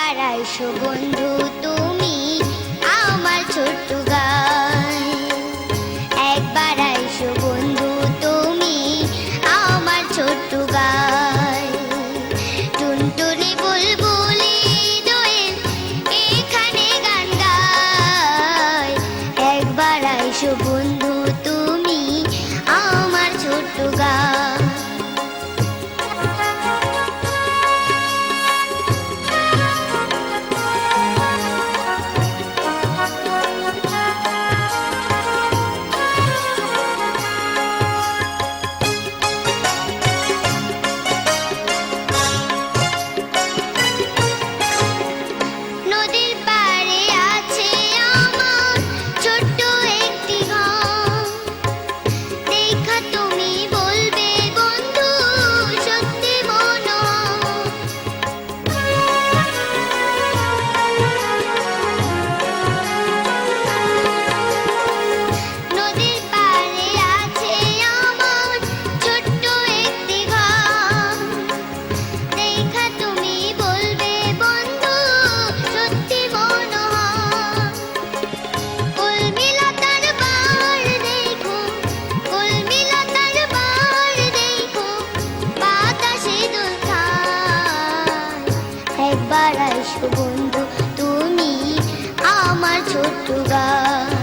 আইসো বন্ধু তুমি আমার ছোট্ট গাই একবার আইসো বন্ধু তুমি আমার ছোট্ট গাই টুনটুনি বুলবুলি দোয়েল এখানে গান গায়। একবার আইসো বন্ধু বন্ধু তুমি আমার ছোট্ট গান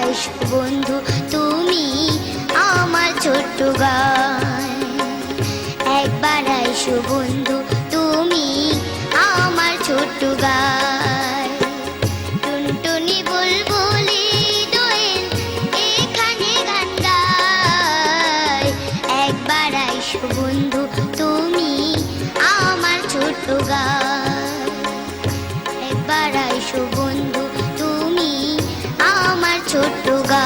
একবার বন্ধু, তুমি আমার ছোট্ট গায় একবার আইসো বন্ধু, তুমি আমার ছোট্ট গায় টুনটুনি বুলবুলি দোয়েল, এখানে গান গায়। একবার আইসো বন্ধু, তুমি আমার ছোট্ট গায় একবার আইসো বন্ধু ছোট্ট গা